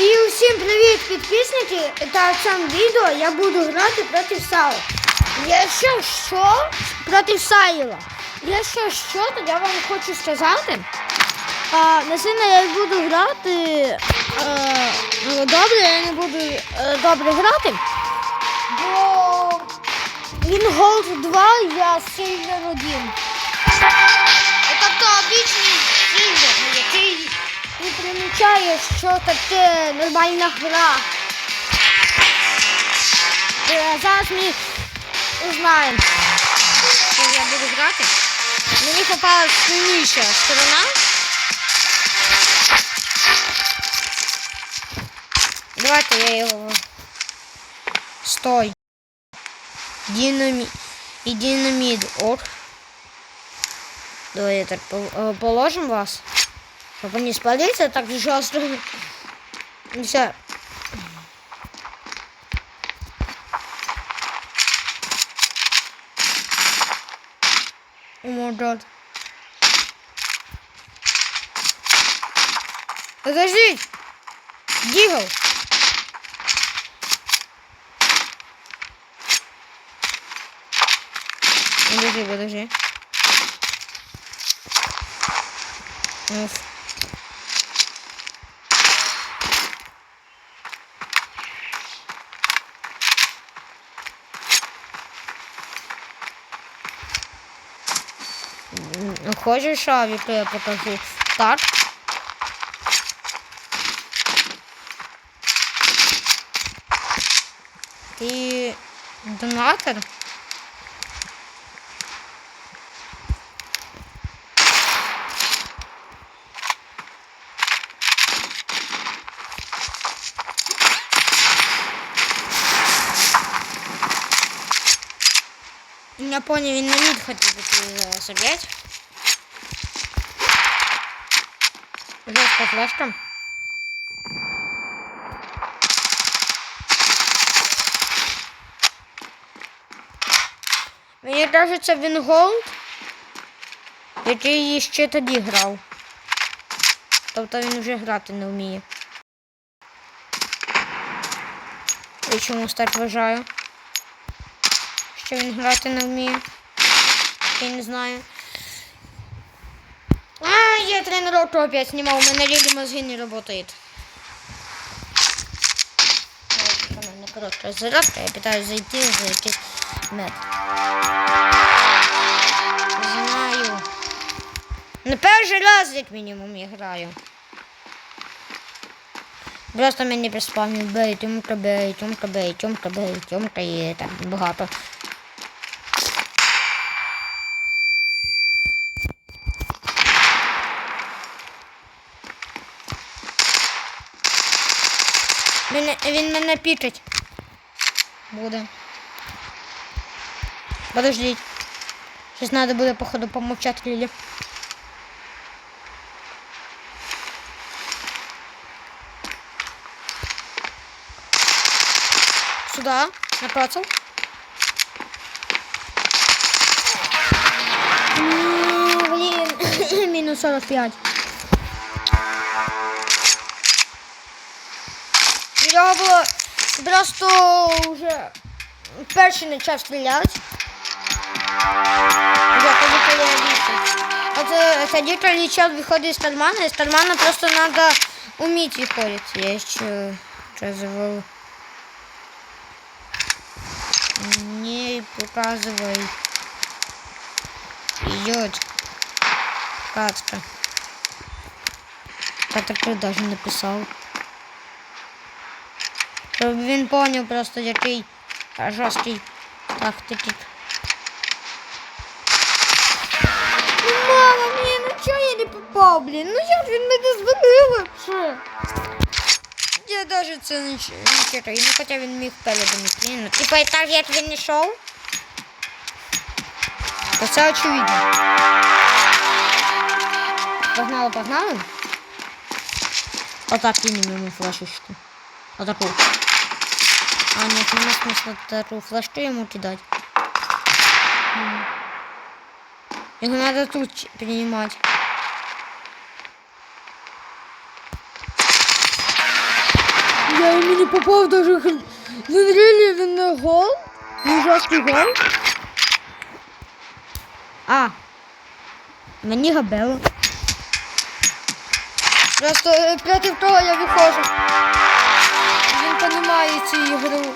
І усім привіт, підписники! Та в цьому відео я буду грати проти Сала. Якщо що, проти Сайла. Якщо що, то я вам хочу сказати. А, не сильно я буду грати. Ну, добре, я не буду е, добре грати. Бо він Голд 2, я Сильвер 1. Тобто обічний який не примічає, що таке нормальна гра. Е, Зараз ми узнаємо, що я буду грати. Мені попалась сильніша сторона. Давайте я його. Стой. Динамі... І динамід. Ок. Давай я так пол- е, положим вас. Чтобы не спалиться так жестко. И все. О май гад. Подожди! Дигл! Подожди, подожди. Уф. Хочеш, Аві, я покажу. Так. Ти донатор? Я понял, він на мід хотів піти соб'ять. Жестко флешка. Мені кажеться, він голд, який ще тоді грав. Тобто він вже грати не вміє. Я чомусь так вважаю. Що він грати не вміє. Я не знаю. Я тренировку опять снимал, у меня рели мозги не работает. Вот, у короткая я пытаюсь зайти за якийсь мед. Знаю. На перший раз, як мінімум, я граю. Просто мені приспавнюють бей, тьомка бей, тьомка бей, тьомка бей, тьомка є так багато. Мене, він мене пікать. Буде. Подождіть. Щось треба буде, походу, помовчати Лілі. Сюда, напротив. М, Блін, мінус 45. Я було просто вже перший почав стріляти. Я тоді коли я лічу. От е, тоді коли час виходить з кармана, і з кармана просто треба вміти виходити. Я ще що завел. Не показывай. Идет. Катка. Я так даже написал. Щоб він поняв просто який жорсткий тактик. Мама, блін, ну чого я не попав, блін? Ну як він мене звалив вообще? Я даже це не читаю, ну хоча він міг передом йти. Ну, типа і так як він йшов. То це очевидно. Погнали, погнали. Отак кинем йому флешечку. Отаку. А, нет, нема смысла таку флешку ему кидать. Его надо тут принимать. Я йому не попав даже. Він не гол. Він жорсткий гол. А. Мені габело. Просто е, проти того я виходжу. Розуміє цю ігру.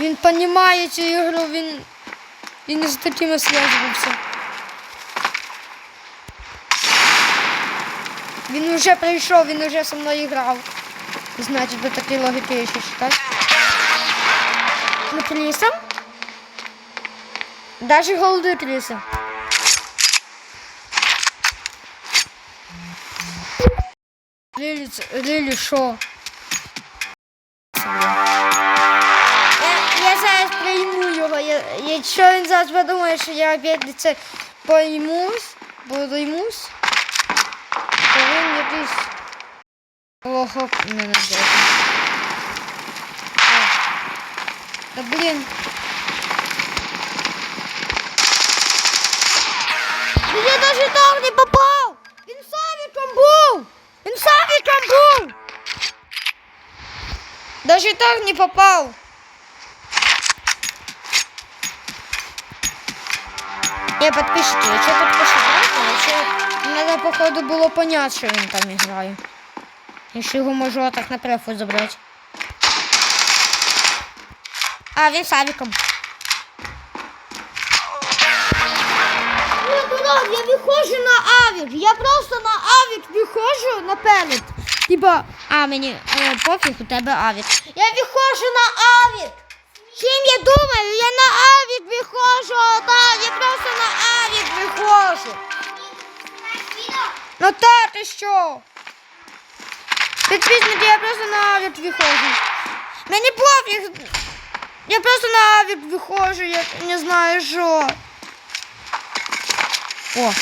Він розуміє цю ігру, він. Він не з такими зв'язувався. Він вже прийшов, він вже зі мною грав. Значить, до такої логіки ще читати. Ну, Кріса. Даже голди Кріса. Лілі, це- Лілі, що? Я, я зараз прийму його. Я, якщо він зараз подумає, що я опять це поймусь, подоймусь, то він якийсь лохок мене буде. Та блін. Ну я даже так не попав! Він савіком був! Даже так не попав! Я подпишите, якщо тут посчитайте, вообще надо походу було понять, що він там грає. Якщо його можу так на префу забрати. А, він дурак, я виходжу на авік. Я просто на авік виходжу наперед. Типа, а мені е, пофіг, у тебе авік. Я виходжу на авік. Чим я думаю? Я на авік виходжу, так, я просто на авік виходжу. Ну та ти що? Підписники, я просто на авік виходжу. Мені пофіг. Я просто на авік виходжу, я не знаю що. О.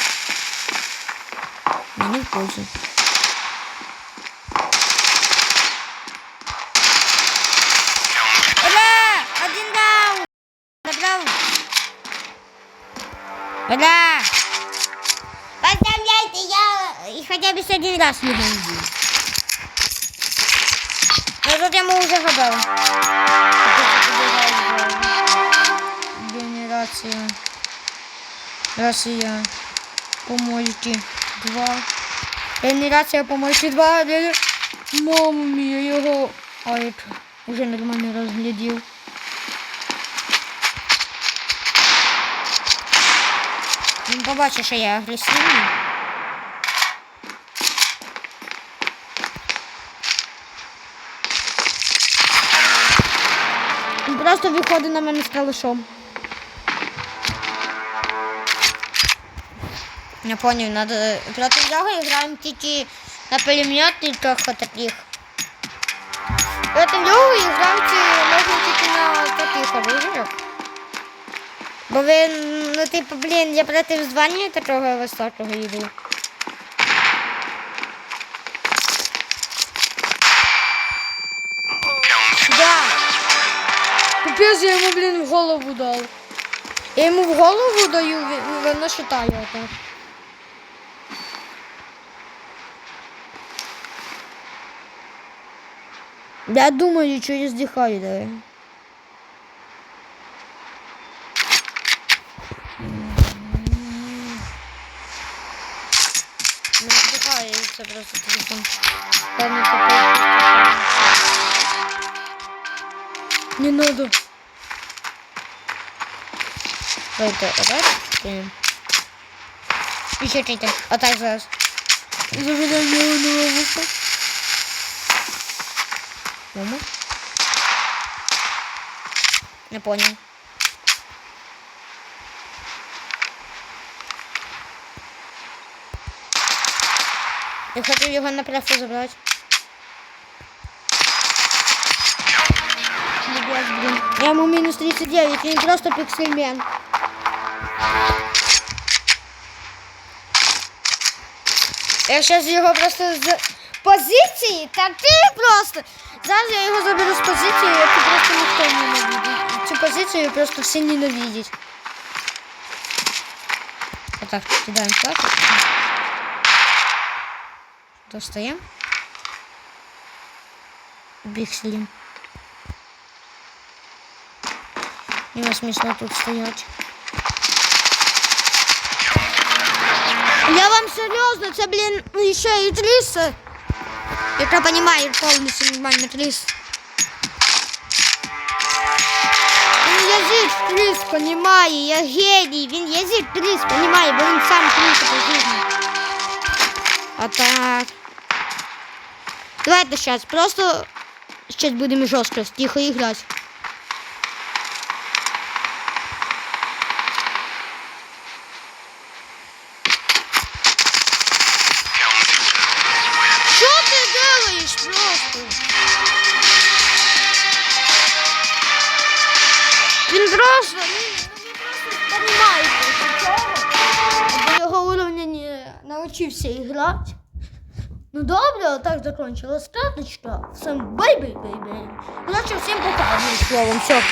Мені в. Ура! Поздравляйте, я и хотя бы один раз не найду. Я тут ему уже гадал. Генерация. Россия. Помойки. Два. Генерація помойки два. Мама мія, його. А як уже нормально розглядів. Побачив, що я агресивний. Він просто виходить на мене з калишом. Я понял, надо... Проти нього граємо тільки на пулеметниках таких. Проти нього грати можна тільки на Бо він, ну типу, блін, я проти звання такого високого йду. Да. Я йому, блін, в голову дав. Я йому в голову даю, воно считає так. Я думаю, что я вздыхаю, давай. Не надо. Это, опять? Блин. Еще чей-то. А так зараз. Заведение нового вуха. Мама? Не понял. Я хотів його на плясу забрати. Я йому мінус 39, він просто піксельмен. Я зараз його просто з позиції, та ти просто. Зараз я його заберу з позиції, яку просто ніхто не ненавидить. Цю позицію просто всі ненавидять. Отак, кидаємо плату. Достаємо. пикселей. Не смешно тут стоять. Я вам серьезно, це, блин, еще и 300. Я понимаю полностью нормально 300. Він язик трис понімає, я геній, він язик трис понімає, бо він сам трис по житті. А так. Давайте сейчас, просто сейчас будемо жорстко, тихо іграти. Він просто, ні, ну просто розумієте. До його уровня не навчився грати. Ну добре, так закончилась краточка. Всем бай-бай-бай-бай. Короче, всім пока. Одним словом, все.